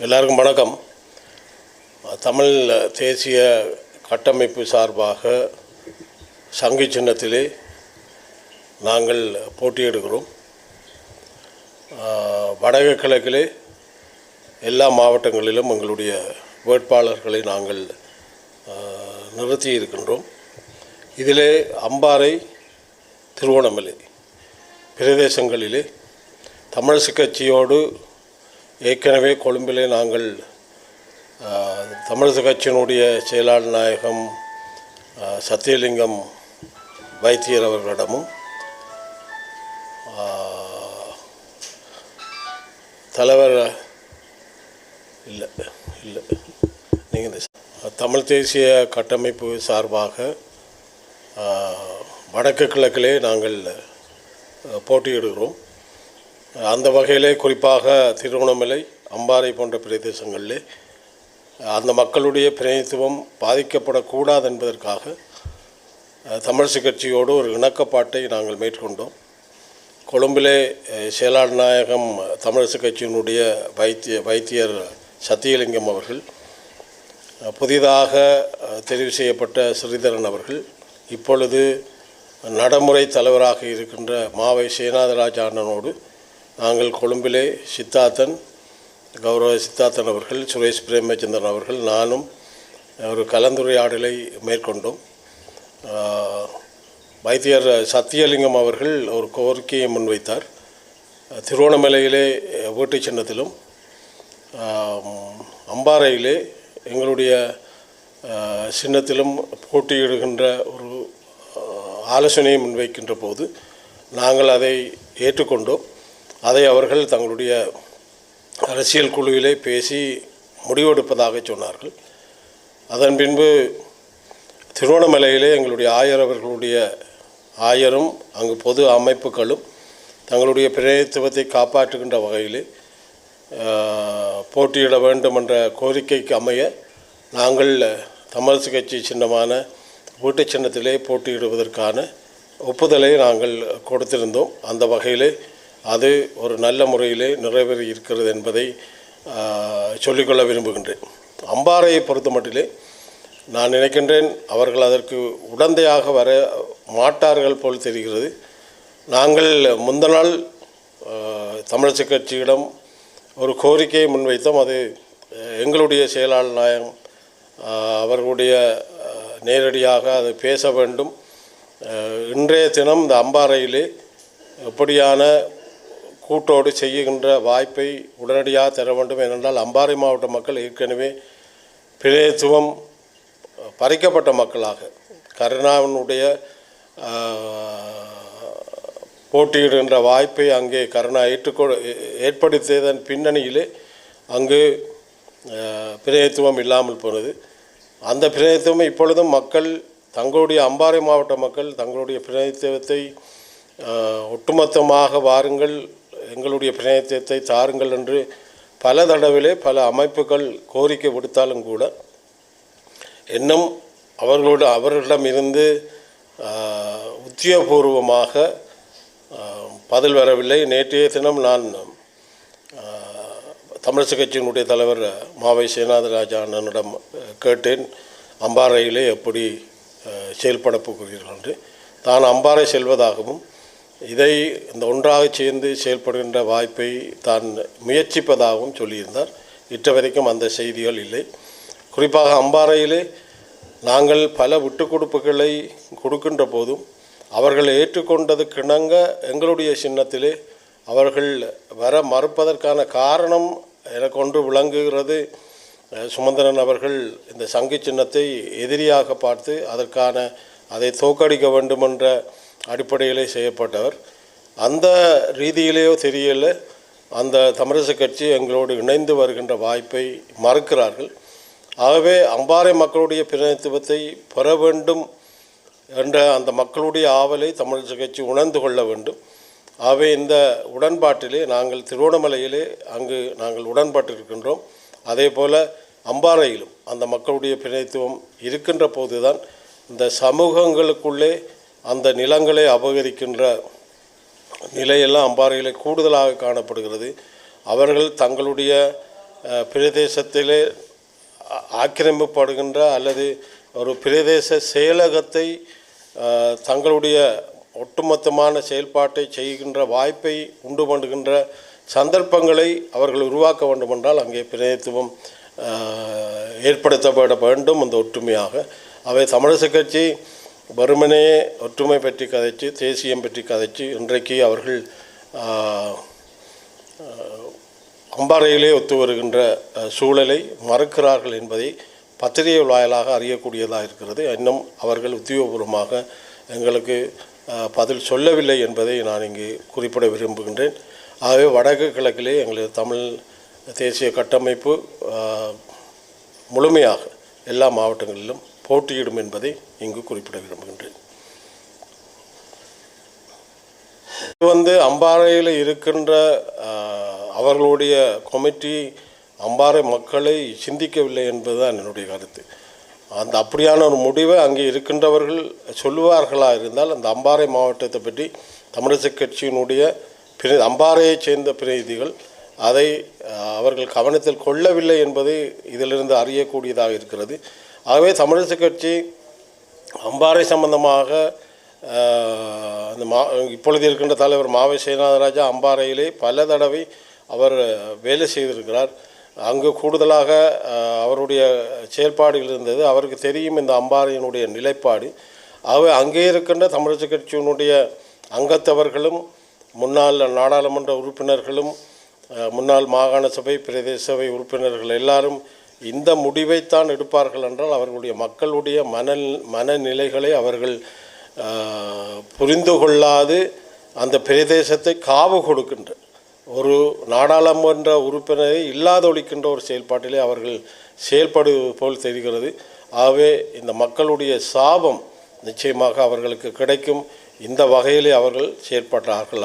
எல்லாருக்கும் வணக்கம். தமிழ் தேசிய கட்டமைப்பு சார்பாக சங்கி சின்னத்திலே நாங்கள் போட்டியிடுகிறோம். ஆஹ், வடக்கு கிழக்கிலே எல்லா மாவட்டங்களிலும் எங்களுடைய வேட்பாளர்களை நாங்கள் நிறுத்தி இருக்கின்றோம். இதிலே அம்பாறை திருவோணமலை பிரதேசங்களிலே தமிழரசு கட்சியோடு ஏற்கனவே கொழும்பிலே நாங்கள் தமிழக கட்சியினுடைய செயலாளர் நாயகம் சத்தியலிங்கம் வைத்தியர் அவர்களிடமும் தலைவர் இல்லை இல்லை நீங்கள் தமிழ் தேசிய கட்டமைப்பு சார்பாக வடக்கு கிழக்கிலே நாங்கள் போட்டியிடுகிறோம். அந்த வகையிலே குறிப்பாக திருகோணமலை அம்பாறை போன்ற பிரதேசங்களிலே அந்த மக்களுடைய பிரதிநிதித்துவம் பாதிக்கப்படக்கூடாது என்பதற்காக தமிழிசை கட்சியோடு ஒரு இணக்கப்பாட்டை நாங்கள் மேற்கொண்டோம். கொழும்பிலே செயலாளர் நாயகம் தமிழிசை கட்சியினுடைய வைத்திய வைத்தியர் சத்தியலிங்கம் அவர்கள் புதிதாக தெரிவு செய்யப்பட்ட ஸ்ரீதரன் அவர்கள் இப்பொழுது நடைமுறை தலைவராக இருக்கின்ற மாவை சேனாதராஜ அண்ணனோடு நாங்கள் கொழும்பிலே சித்தார்த்தன் கௌரவ சித்தார்த்தன் அவர்கள் சுரேஷ் பிரேமச்சந்திரன் அவர்கள் நானும் ஒரு கலந்துரையாடலை மேற்கொண்டோம். வைத்தியர் சத்தியலிங்கம் அவர்கள் ஒரு கோரிக்கையை முன்வைத்தார். திருவோணமலையிலே வீட்டு சின்னத்திலும் அம்பாறையிலே எங்களுடைய சின்னத்திலும் போட்டியிடுகின்ற ஒரு ஆலோசனையை முன்வைக்கின்ற போது நாங்கள் அதை ஏற்றுக்கொண்டோம். அதை அவர்கள் தங்களுடைய அரசியல் குழுவிலே பேசி முடிவெடுப்பதாக சொன்னார்கள். அதன் பின்பு திருவண்ணாமலையிலே எங்களுடைய ஆயர் அவர்களுடைய ஆயரும் அங்கு பொது அமைப்புகளும் தங்களுடைய பிரதித்துவத்தை காப்பாற்றுகின்ற வகையிலே போட்டியிட வேண்டும் என்ற கோரிக்கைக்கு அமைய நாங்கள் தமிழரசு கட்சி சின்னமான வீட்டு சின்னத்திலே போட்டியிடுவதற்கான ஒப்புதலை நாங்கள் கொடுத்திருந்தோம். அந்த வகையிலே அது ஒரு நல்ல முறையிலே நிறைவேறி இருக்கிறது என்பதை சொல்லிக்கொள்ள விரும்புகின்றேன். அம்பாறையை பொறுத்த மட்டிலே நான் நினைக்கின்றேன் அவர்கள் அதற்கு உடந்தையாக வர மாட்டார்கள் போல் தெரிகிறது. நாங்கள் முந்த நாள் தமிழரசு கட்சியிடம் ஒரு கோரிக்கையை முன்வைத்தோம். அது எங்களுடைய செயலாளர் நாயகம் அவர்களுடைய நேரடியாக அது பேச வேண்டும். இன்றைய தினம் இந்த அம்பாறையிலே எப்படியான கூட்டோடு செய்கின்ற வாய்ப்பை உடனடியாக தர வேண்டும். ஏனென்றால் அம்பாறை மாவட்ட மக்கள் ஏற்கனவே பிரதித்துவம் பறிக்கப்பட்ட மக்களாக. கருணாவினுடைய போட்டியிடுகின்ற வாய்ப்பை அங்கே கருணா ஏற்றுக்கொ ஏற்படுத்தியதன் பின்னணியிலே அங்கு பிரதித்துவம் இல்லாமல் போனது. அந்த பிரதித்துவம் இப்பொழுதும் மக்கள் தங்களுடைய அம்பாறை மாவட்ட மக்கள் தங்களுடைய பிரதித்துவத்தை ஒட்டுமொத்தமாக வாருங்கள். எங்களுடைய பிரதித்துவத்தை தாருங்கள் என்று பல தடவிலே பல அமைப்புகள் கோரிக்கை விடுத்தாலும் கூட இன்னும் அவர்களோட அவர்களிடம் இருந்து உத்தியோகபூர்வமாக பதில் வரவில்லை. நேற்றைய தினம் நான் ஆஹ், தமிழரசு கட்சியினுடைய தலைவர் மாவை சேனாதராஜா அண்ணனிடம் கேட்டேன். அம்பாறையிலே எப்படி ஆஹ், செயல்பட போகிறீர்கள் என்று. தான் அம்பாறை செல்வதாகவும் இதை இந்த ஒன்றாக சேர்ந்து செயல்படுகின்ற வாய்ப்பை தான் முயற்சிப்பதாகவும் சொல்லியிருந்தார். இற்ற வரைக்கும் அந்த செய்திகள் இல்லை. குறிப்பாக அம்பாறையிலே நாங்கள் பல விட்டு கொடுப்புகளை கொடுக்கின்ற போதும் அவர்கள் ஏற்றுக்கொண்டதுக்கிணங்க எங்களுடைய சின்னத்திலே அவர்கள் வர மறுப்பதற்கான காரணம் எனக்கு ஒன்று விளங்குகிறது. சுமந்திரன் அவர்கள் இந்த சங்கு சின்னத்தை எதிரியாக பார்த்து அதற்கான அதை தோக்கடிக்க வேண்டுமென்ற அடிப்படையிலே செய்யப்பட்டவர். அந்த ரீதியிலேயோ தெரியல அந்த தமிழரசு கட்சி எங்களோடு இணைந்து வருகின்ற வாய்ப்பை மறுக்கிறார்கள். ஆகவே அம்பாறை மக்களுடைய பிரதிநிதித்துவத்தை பெற வேண்டும் என்ற அந்த மக்களுடைய ஆவலை தமிழரசு கட்சி உணர்ந்து கொள்ள வேண்டும். ஆகவே இந்த உடன்பாட்டிலே நாங்கள் திருவண்ணாமலையிலே அங்கு நாங்கள் உடன்பட்டிருக்கின்றோம். அதே போல் அம்பாறையிலும் அந்த மக்களுடைய பிரதிநிதித்துவம் இருக்கின்ற போதுதான் இந்த சமூகங்களுக்குள்ளே அந்த நிலங்களை அபகரிக்கின்ற நிலையெல்லாம் அம்பாறையில் கூடுதலாக காணப்படுகிறது. அவர்கள் தங்களுடைய பிரதேசத்திலே ஆக்கிரமிப்படுகின்ற அல்லது ஒரு பிரதேச செயலகத்தை தங்களுடைய ஒட்டுமொத்தமான செயல்பாட்டை செய்கின்ற வாய்ப்பை உண்டு பண்ணுகின்ற சந்தர்ப்பங்களை அவர்கள் உருவாக்க வேண்டுமென்றால் அங்கே பிரதித்துவம் ஏற்படுத்தப்பட வேண்டும் அந்த ஒற்றுமையாக. அவை தமிழரசு கட்சி வெறுமனே ஒற்றுமை பற்றி கதைச்சு தேசியம் பற்றி கதைச்சு இன்றைக்கு அவர்கள் அம்பாறையிலே ஒத்து வருகின்ற சூழலை மறுக்கிறார்கள் என்பதை பத்திரிகை வாயிலாக அறியக்கூடியதாக இருக்கிறது. இன்னும் அவர்கள் உத்தியோகபூர்வமாக எங்களுக்கு பதில் சொல்லவில்லை என்பதை நான் இங்கு குறிப்பிட விரும்புகின்றேன். ஆகவே வடக்கு கிழக்கிலே எங்களது தமிழ் தேசிய கட்டமைப்பு முழுமையாக எல்லா மாவட்டங்களிலும் போட்டியிடும் என்பதை இங்கு குறிப்பிட விரும்புகின்றேன். இது வந்து அம்பாறையில் இருக்கின்ற அவர்களுடைய கமிட்டி அம்பாறை மக்களை சிந்திக்கவில்லை என்பதுதான் என்னுடைய கருத்து. அந்த அப்படியான ஒரு முடிவை அங்கே இருக்கின்றவர்கள் சொல்லுவார்களா இருந்தால் அந்த அம்பாறை மாவட்டத்தை பற்றி தமிழிசை கட்சியினுடைய பிரி அம்பாறையைச் சேர்ந்த பிரதிநிதிகள் அதை அவர்கள் கவனத்தில் கொள்ளவில்லை என்பதை இதிலிருந்து அறியக்கூடியதாக இருக்கிறது. ஆகவே தமிழிசை கட்சி அம்பாறை சம்பந்தமாக அந்த மா இப்பொழுது இருக்கின்ற தலைவர் மாவை சேனாதராஜா அம்பாறையிலே பல தடவை அவர் வேலை செய்திருக்கிறார். அங்கு கூடுதலாக அவருடைய செயல்பாடுகள் இருந்தது. அவருக்கு தெரியும் இந்த அம்பாறையினுடைய நிலைப்பாடு. ஆகவே அங்கே இருக்கின்ற தமிழக கட்சியினுடைய அங்கத்தவர்களும் முன்னாள் நாடாளுமன்ற உறுப்பினர்களும் முன்னாள் மாகாண சபை பிரதேச சபை உறுப்பினர்கள் எல்லாரும் இந்த முடிவைத்தான் எடுப்பார்கள் என்றால் அவர்களுடைய மக்களுடைய மன மனநிலைகளை அவர்கள் புரிந்து கொள்ளாது அந்த பிரதேசத்தை காவு கொடுக்கின்ற ஒரு நாடாளுமன்ற உறுப்பினரை இல்லாதொழிக்கின்ற ஒரு செயல்பாட்டிலே அவர்கள் செயல்படுவது போல் தெரிகிறது. ஆகவே இந்த மக்களுடைய சாபம் நிச்சயமாக அவர்களுக்கு கிடைக்கும். இந்த வகையிலே அவர்கள் செயற்பட்டார்கள்.